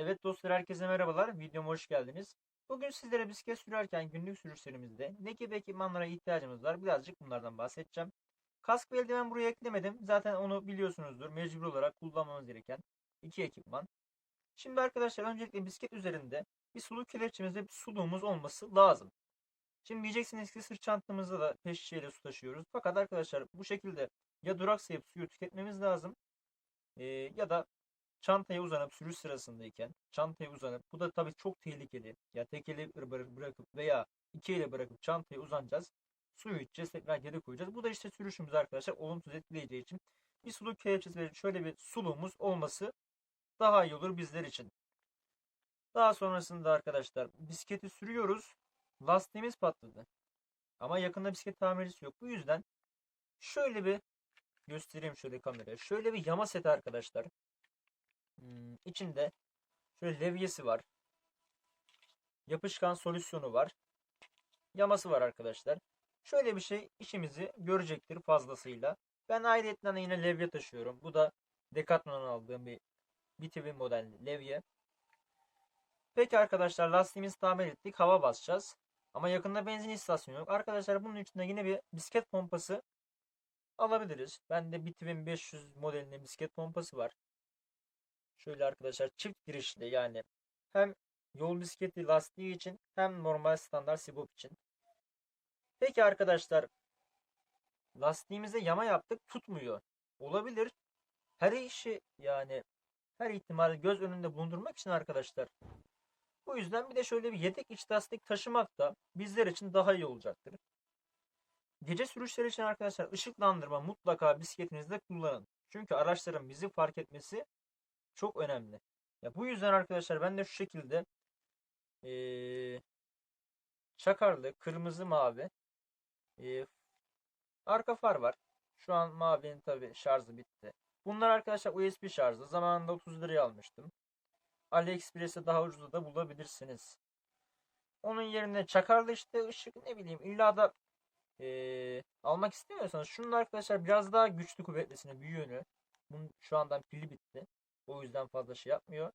Evet dostlar herkese merhabalar. Videoma hoş geldiniz. Bugün sizlere bisiklet sürerken günlük sürüşlerimizde ne gibi ekipmanlara ihtiyacımız var birazcık bunlardan bahsedeceğim. Kask ve eldiven buraya eklemedim. Zaten onu biliyorsunuzdur. Mecbur olarak kullanmamız gereken iki ekipman. Şimdi arkadaşlar öncelikle bisiklet üzerinde bir suluk kelepçemiz bir suluğumuz olması lazım. Şimdi diyeceksiniz ki sırt çantamızda da peş şişeyle su taşıyoruz. Fakat arkadaşlar bu şekilde ya duraksayıp suyu tüketmemiz lazım ya da çantaya uzanıp sürüş sırasındayken çantaya uzanıp bu da tabii çok tehlikeli. Ya tek eli bıra- bırakıp veya iki ele bırakıp çantaya uzanacağız. Suyu içeceğiz tekrar geri koyacağız. Bu da işte sürüşümüzü arkadaşlar olumsuz etkileyeceği için bir suluk kelepçesi şöyle bir suluğumuz olması daha iyi olur bizler için. Daha sonrasında arkadaşlar bisikleti sürüyoruz. Lastiğimiz patladı. Ama yakında bisiklet tamircisi yok. Bu yüzden şöyle bir göstereyim şöyle kameraya. Şöyle bir yama seti arkadaşlar. Hmm, içinde şöyle levyesi var. Yapışkan solüsyonu var. Yaması var arkadaşlar. Şöyle bir şey işimizi görecektir fazlasıyla. Ben ayrıyetten yine levye taşıyorum. Bu da Decathlon'dan aldığım bir BTV model levye. Peki arkadaşlar lastiğimizi tamir ettik. Hava basacağız. Ama yakında benzin istasyonu yok. Arkadaşlar bunun içinde yine bir bisiklet pompası alabiliriz. Bende BTV'nin 500 modelinin bisiklet pompası var. Şöyle arkadaşlar çift girişli yani hem yol bisikleti lastiği için hem normal standart sibop için. Peki arkadaşlar lastiğimize yama yaptık tutmuyor. Olabilir. Her işi yani her ihtimali göz önünde bulundurmak için arkadaşlar. Bu yüzden bir de şöyle bir yedek iç lastik taşımak da bizler için daha iyi olacaktır. Gece sürüşleri için arkadaşlar ışıklandırma mutlaka bisikletinizde kullanın. Çünkü araçların bizi fark etmesi çok önemli. Ya bu yüzden arkadaşlar ben de şu şekilde eee çakarlı, kırmızı, mavi eee, arka far var. Şu an mavinin tabi şarjı bitti. Bunlar arkadaşlar USB şarjı. Zamanında 30 liraya almıştım. AliExpress'te daha ucuza da bulabilirsiniz. Onun yerine çakarlı işte ışık ne bileyim illa da eee, almak istemiyorsanız şunun arkadaşlar biraz daha güçlü kuvvetlisini büyüğünü. Bunun şu andan pili bitti. O yüzden fazla şey yapmıyor.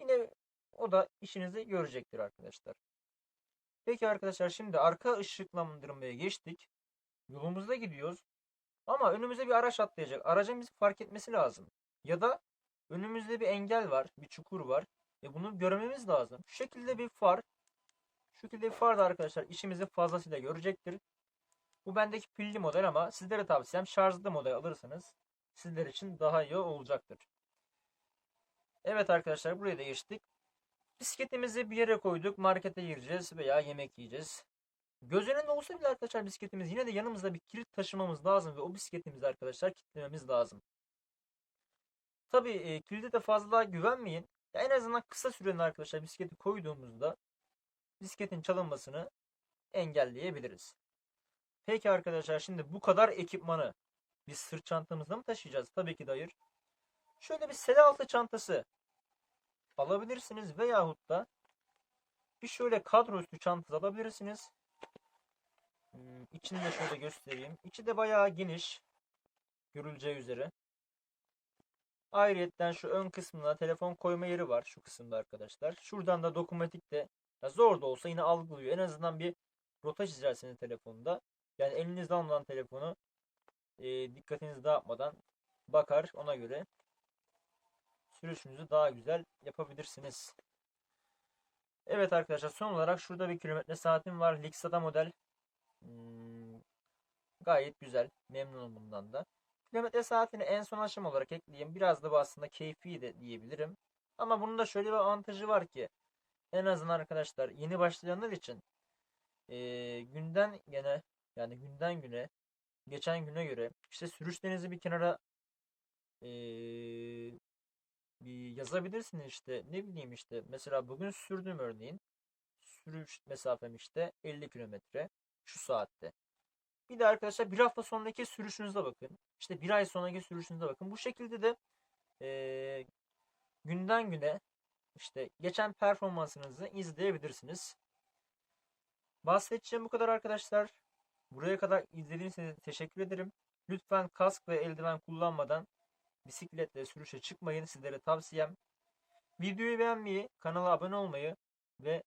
Yine o da işinizi görecektir arkadaşlar. Peki arkadaşlar şimdi arka ışıklandırmaya geçtik. Yolumuzda gidiyoruz. Ama önümüze bir araç atlayacak. Aracın bizi fark etmesi lazım. Ya da önümüzde bir engel var, bir çukur var. E bunu görmemiz lazım. Şu şekilde bir far. Şu şekilde bir far da arkadaşlar işimizi fazlasıyla görecektir. Bu bendeki pilli model ama sizlere tavsiyem şarjlı model alırsanız sizler için daha iyi olacaktır. Evet arkadaşlar buraya da geçtik. Bisikletimizi bir yere koyduk. Markete gireceğiz veya yemek yiyeceğiz. Göz önünde olsa bile arkadaşlar bisikletimiz yine de yanımızda bir kilit taşımamız lazım ve o bisikletimizi arkadaşlar kilitlememiz lazım. Tabii e, kilide de fazla güvenmeyin. Ya en azından kısa süreli arkadaşlar bisikleti koyduğumuzda bisikletin çalınmasını engelleyebiliriz. Peki arkadaşlar şimdi bu kadar ekipmanı biz sırt çantamızda mı taşıyacağız? Tabii ki de hayır. Şöyle bir sele altı çantası alabilirsiniz veyahut da bir şöyle kadro üstü çantası alabilirsiniz. Hmm, içini de şöyle göstereyim. İçi de bayağı geniş. Görüleceği üzere. Ayrıyetten şu ön kısmında telefon koyma yeri var. Şu kısımda arkadaşlar. Şuradan da dokunmatik de zor da olsa yine algılıyor. En azından bir rota çizersiniz telefonda. Yani elinizde almadan telefonu e, dikkatinizi dağıtmadan bakar ona göre sürüşünüzü daha güzel yapabilirsiniz. Evet arkadaşlar son olarak şurada bir kilometre saatim var. Lixada model. Hmm, gayet güzel. Memnunum bundan da. Kilometre saatini en son aşama olarak ekleyeyim. Biraz da bu aslında keyfi de diyebilirim. Ama bunun da şöyle bir avantajı var ki en azından arkadaşlar yeni başlayanlar için e, günden gene yani günden güne geçen güne göre işte sürüşlerinizi bir kenara e, yazabilirsiniz işte ne bileyim işte mesela bugün sürdüm örneğin sürüş mesafem işte 50 kilometre şu saatte. Bir de arkadaşlar bir hafta sonraki sürüşünüze bakın. İşte bir ay sonraki sürüşünüze bakın. Bu şekilde de e, günden güne işte geçen performansınızı izleyebilirsiniz. Bahsedeceğim bu kadar arkadaşlar. Buraya kadar izlediğiniz için teşekkür ederim. Lütfen kask ve eldiven kullanmadan bisikletle sürüşe çıkmayın. Sizlere tavsiyem. Videoyu beğenmeyi, kanala abone olmayı ve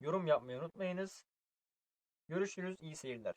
yorum yapmayı unutmayınız. Görüşürüz. iyi seyirler.